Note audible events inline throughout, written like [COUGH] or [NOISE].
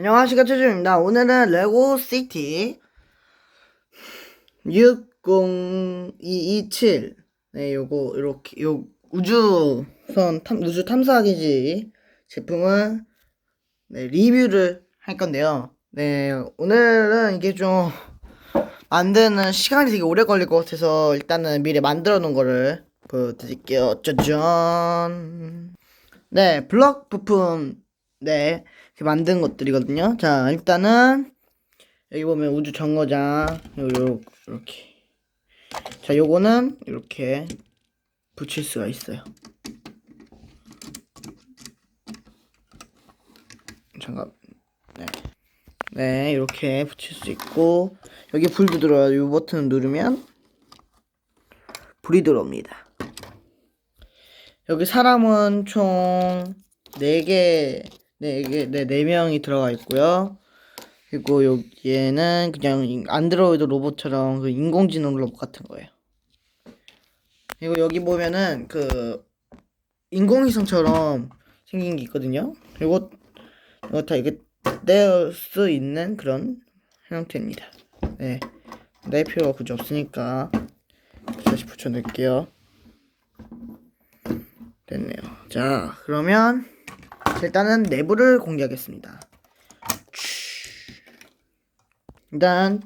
안녕하십니까 최준입니다. 오늘은 레고 시티 60227 네 요거 이렇게 요 우주선 탐, 우주 탐사 기지 제품을 네, 리뷰를 할 건데요. 네 오늘은 이게 좀 만드는 시간이 되게 오래 걸릴 것 같아서 일단은 미리 만들어 놓은 거를 보여드릴게요. 짜잔 네 블럭 부품 네 이렇게 만든 것들이거든요. 자, 일단은 여기 보면 우주 정거장 요, 요 이렇게 자, 요거는 이렇게 붙일 수가 있어요. 잠깐. 네. 네, 이렇게 붙일 수 있고 여기 불도 들어요. 요 버튼 누르면 불이 들어옵니다. 여기 사람은 총 4개 네, 이게 네, 네 명이 들어가 있고요. 그리고 여기에는 그냥 인- 안드로이드 로봇처럼 그 인공지능 로봇 같은 거예요. 그리고 여기 보면은 그 인공위성처럼 생긴 게 있거든요. 그리고 이거 다 이게 뗄수 있는 그런 형태입니다. 네, 낼 필요가 굳이 없으니까 다시 붙여낼게요. 됐네요. 자, 그러면 일단은 내부를 공개하겠습니다. 일단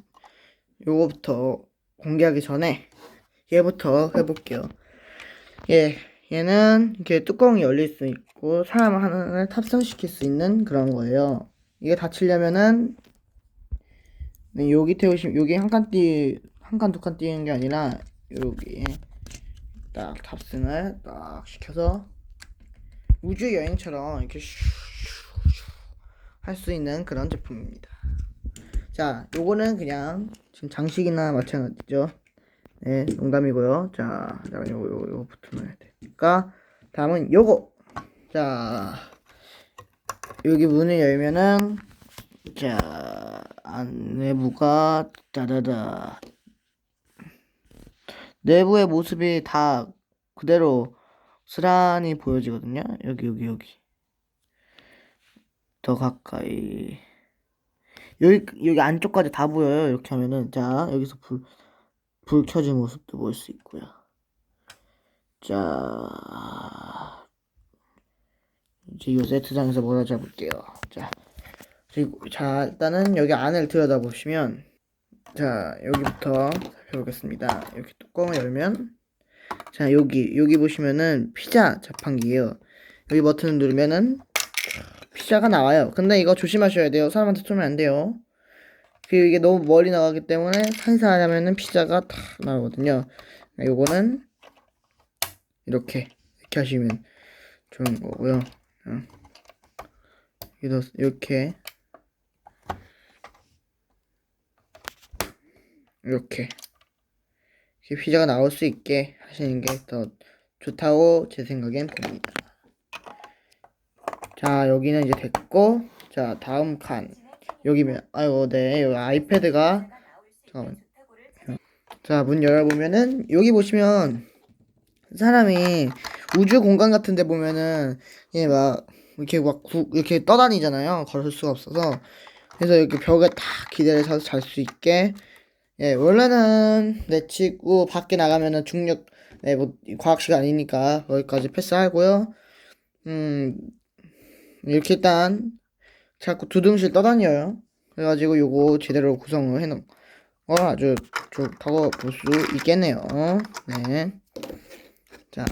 요거부터 공개하기 전에 얘부터 해볼게요. 예, 얘는 이렇게 뚜껑이 열릴 수 있고 사람 하나를 탑승시킬 수 있는 그런 거예요. 이게 닫히려면은 네, 여기 태우시면 여기 한 칸 띄, 한 칸 두 칸 띄는 게 아니라 여기 딱 탑승을 딱 시켜서 우주 여행처럼 이렇게 할 수 있는 그런 제품입니다. 자, 요거는 그냥 지금 장식이나 마찬가지죠. 네, 농담이고요. 자, 자, 요거 요거 요거 붙여놔야 되니까 다음은 요거. 자, 여기 문을 열면은 자, 안내부가 짜자자 내부의 모습이 다 그대로 스란히 보여지거든요. 여기 여기 여기 더 가까이 여기 여기 안쪽까지 다 보여요. 이렇게 하면은 자 여기서 불 불 켜진 모습도 볼 수 있고요. 자 이제 요 세트장에서 몰아 잡을게요. 자 그리고 자 일단은 여기 안을 들여다 보시면 자 여기부터 살펴보겠습니다. 이렇게 뚜껑을 열면 자 여기 여기 보시면은 피자 자판기예요. 여기 버튼을 누르면은 피자가 나와요. 근데 이거 조심하셔야 돼요. 사람한테 쏘면 안 돼요. 그리고 이게 너무 멀리 나가기 때문에 살살하면은 피자가 탁 나오거든요. 요거는 이렇게 이렇게 하시면 좋은 거고요. 어. 이렇게 이렇게 피자가 나올 수 있게 하시는 게 더 좋다고 제 생각엔 봅니다. 자 여기는 이제 됐고 자 다음 칸. 여기 면 아이고 네 여기 아이패드가 잠깐만 자문 열어보면은 여기 보시면 사람이 우주 공간 같은데 보면은 얘막 이렇게 막 구, 이렇게 떠다니잖아요. 걸을 수가 없어서. 그래서 이렇게 벽에 딱 기대서 잘 수 있게 예 원래는 내 치고 밖에 나가면은 중력 네 뭐 과학 시간이니까 거기까지 패스하고요 음 이렇게 일단 자꾸 두둥실 떠다녀요. 그래가지고 요거 제대로 구성을 해놓은 거 아주 좋다고 볼 수 있겠네요. 네. 자.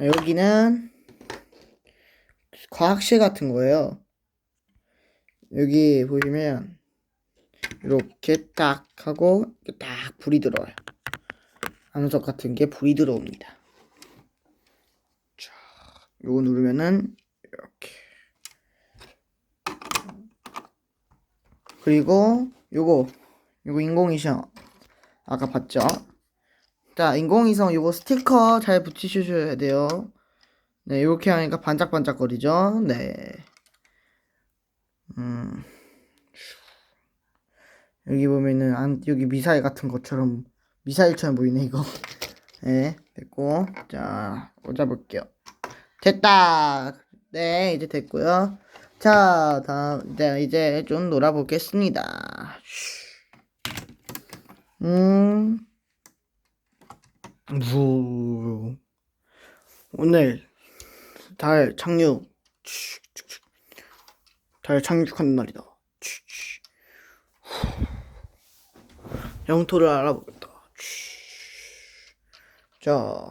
여기는 과학실 같은 거예요. 여기 보시면 이렇게 딱 하고 딱 불이 들어와요. 암석 같은 게 불이 들어옵니다. 요거 누르면은 이렇게 그리고 요거 요거 인공위성 아까 봤죠? 자 인공위성 요거 스티커 잘 붙이셔야 돼요 네 이렇게 하니까 반짝반짝거리죠 네 음. 여기 보면은 안 여기 미사일 같은 것처럼 미사일처럼 보이네 이거. 네 [LAUGHS] 됐고. 자 꽂아볼게요. 됐다! 네, 이제 됐고요. 자, 다음, 네, 이제 좀 놀아보겠습니다. 음, 무, 오늘 달 착륙, 달 착륙하는 날이다. 영토를 알아보겠다. 자,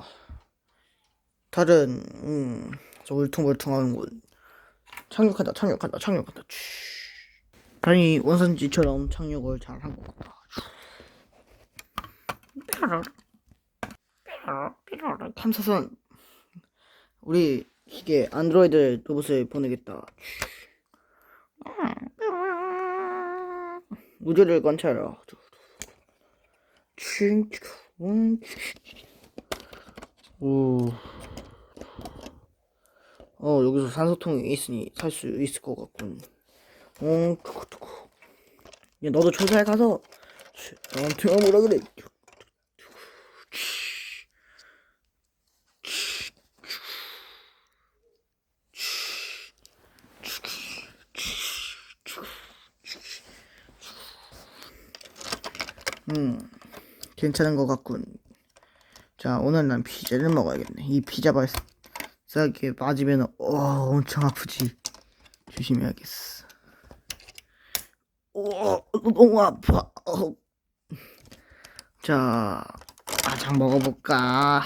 달은 음, 저 울퉁불퉁하는군. 착륙한다, 착륙한다, 착륙한다. 달이 원산지처럼 착륙을 잘 한 것 같다. 탐사선 우리 기계 안드로이드 로봇을 보내겠다. 우주를 관찰하 라. 오. 어, 여기서 산소통이 있으니 살 수 있을 것 같군. 어. 야, 너도 조사에 가서, 나한테 뭐라 그래. 음, 괜찮은 것 같군. 자, 오늘 난 피자를 먹어야겠네. 이 피자 발사기에 맞으면, 어, 엄청 아프지. 조심해야겠어. 오, 너무 아파. 어. 자, 가장 먹어볼까.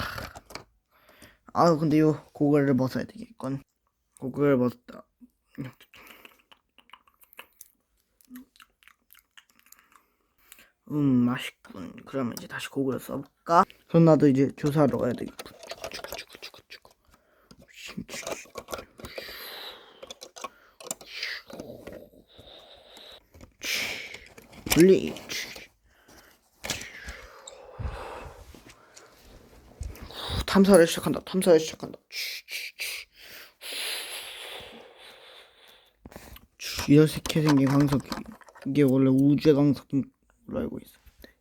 아, 근데 요 고글을 벗어야 되겠군. 고글을 벗었다. 음, 맛있군. 그러면 이제 다시 고글을 써볼까? 그럼 나도 이제 조사하러 가야 되겠군. 분리. 탐사를 시작한다. 탐사를 시작한다. 이렇게 생긴 광석 이게 원래 우주의 광석인 걸로 알고 있었는데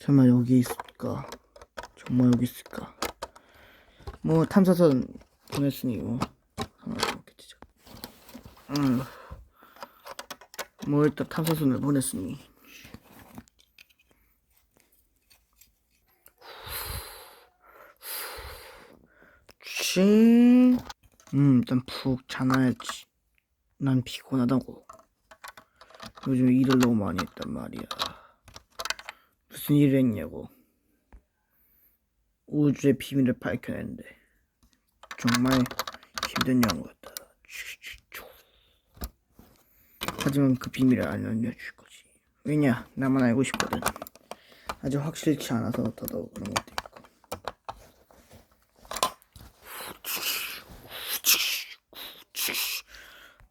설마 여기 있을까? 정말 여기 있을까? 뭐 탐사선 보냈으니 뭐 상관없겠지. 음. 뭐 일단 탐사선을 보냈으니 치. 음, 일단 푹 자놔야지. 난 피곤하다고. 요즘 일을 너무 많이 했단 말이야. 무슨 일을 했냐고. 우주의 비밀을 밝혀냈는데 정말 힘든 영화였다. 하지만 그 비밀을 안 알려줄 거지. 왜냐? 나만 알고 싶거든. 아주 확실치 않아서 더더욱 그런 것도 있고.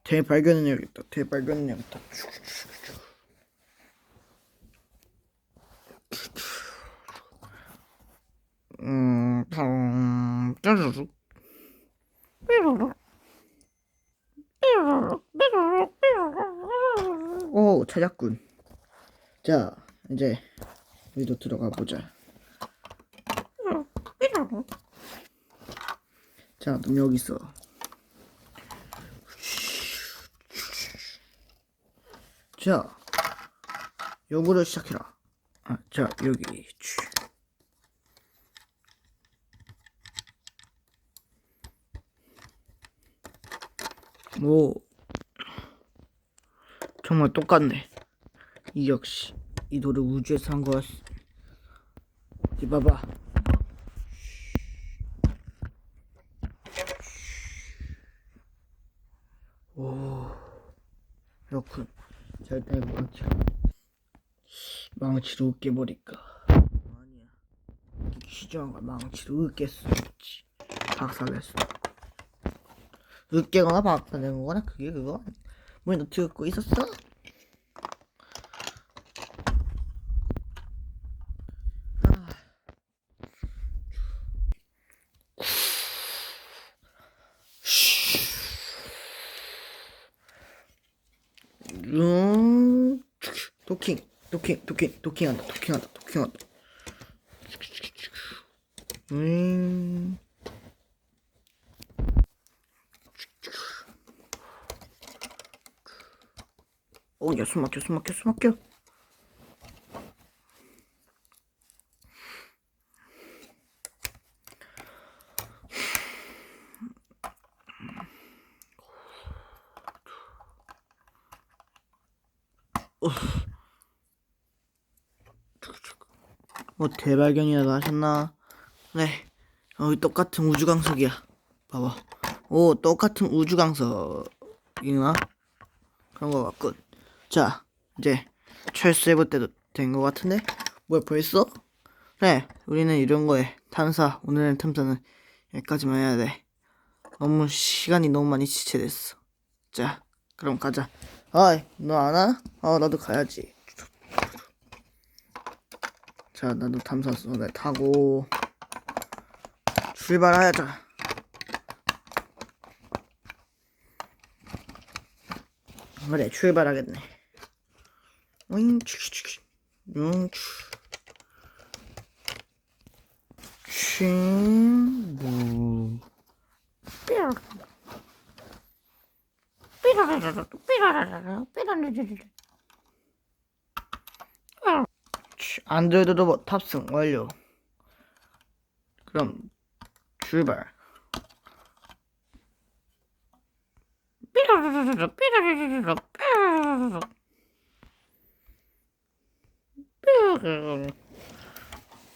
대발견해야겠다. 대발견해야겠다. 음, 음, 짜르륵. 오, 찾았군. 자, 이제 우리도 들어가 보자. 자, 넌 여기 있어. 자, 요거를 시작해라. 아, 자, 여기. 오, 정말 똑같네. 이 역시 이 노래 우주에서 한 거였어. 이 봐봐. 오, 그렇군. 자, 일단 이거 망치. 망치로 으깨버릴까? 아니야. 시정한 걸 망치로 있지. 박살냈어. 으깨거나 박살낸 거나 그게 그거. 뭐야, 너 듣고 있었어? 음, 도킹, 도킹, 도킹, 도킹한다, 도킹한다, 도킹한다. 음, 어, 야, 숨 막혀, 숨 막혀, 숨 막혀. 뭐 대발견이라도 하셨나? 네, 어, 똑같은 우주광석이야. 봐봐. 오, 똑같은 우주광석이나 그런 거 같군. 자, 이제 철수해볼 때도 된거 같은데? 뭐야, 벌써? 그래, 우리는 이런 거에 탐사, 오늘의 탐사는 여기까지만 해야 돼. 너무 시간이 너무 많이 지체됐어. 자, 그럼 가자. 어이, 너 안 와? 어, 나도 가야지. 자, 나도 탐사선에 타고 출발하자. 그래, 출발하겠네. 오잉, 추추추, 응, 추. 친구. 안드로이드 로봇 탑승 완료. 그럼 출발.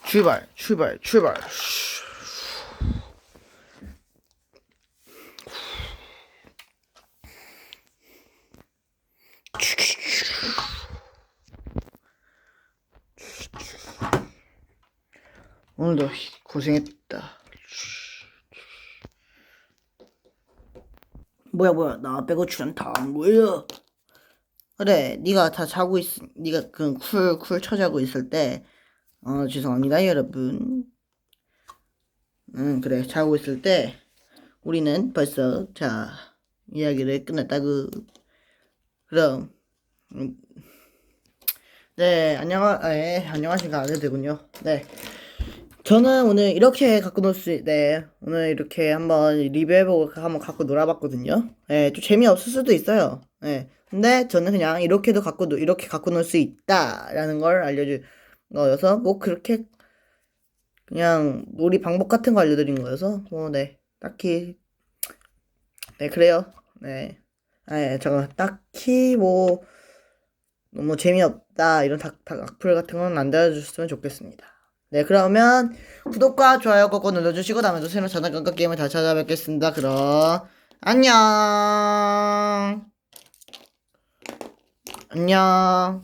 출발, 출발, 출발. 오늘도 고생했다. 뭐야 뭐야 나 빼고 출연 다한 거야? 그래 네가 다 자고 있 네가 그 쿨쿨 쳐자고 있을 때 어 죄송합니다 여러분. 응 그래 자고 있을 때 우리는 벌써 자 이야기를 끝냈다고. 그럼 음, 네 안녕하 네 안녕하십니까 아들들군요. 네. 저는 오늘 이렇게 갖고 놀 수, 네. 오늘 이렇게 한번 리뷰해보고 한번 갖고 놀아봤거든요. 네, 좀 재미없을 수도 있어요. 네. 근데 저는 그냥 이렇게도 갖고, 놀- 이렇게 갖고 놀 수 있다라는 걸 알려줄 거여서, 뭐 그렇게 그냥 놀이 방법 같은 거 알려드린 거여서, 뭐, 네. 딱히, 네, 그래요. 네. 네, 제가 딱히 뭐, 너무 재미없다, 이런 닭, 닭 악플 같은 건 안 달아주셨으면 좋겠습니다. 네, 그러면 구독과 좋아요 꼭꼭 눌러주시고 다음에도 새로운 장난감과 게임을 다시 찾아뵙겠습니다. 그럼 안녕. 안녕.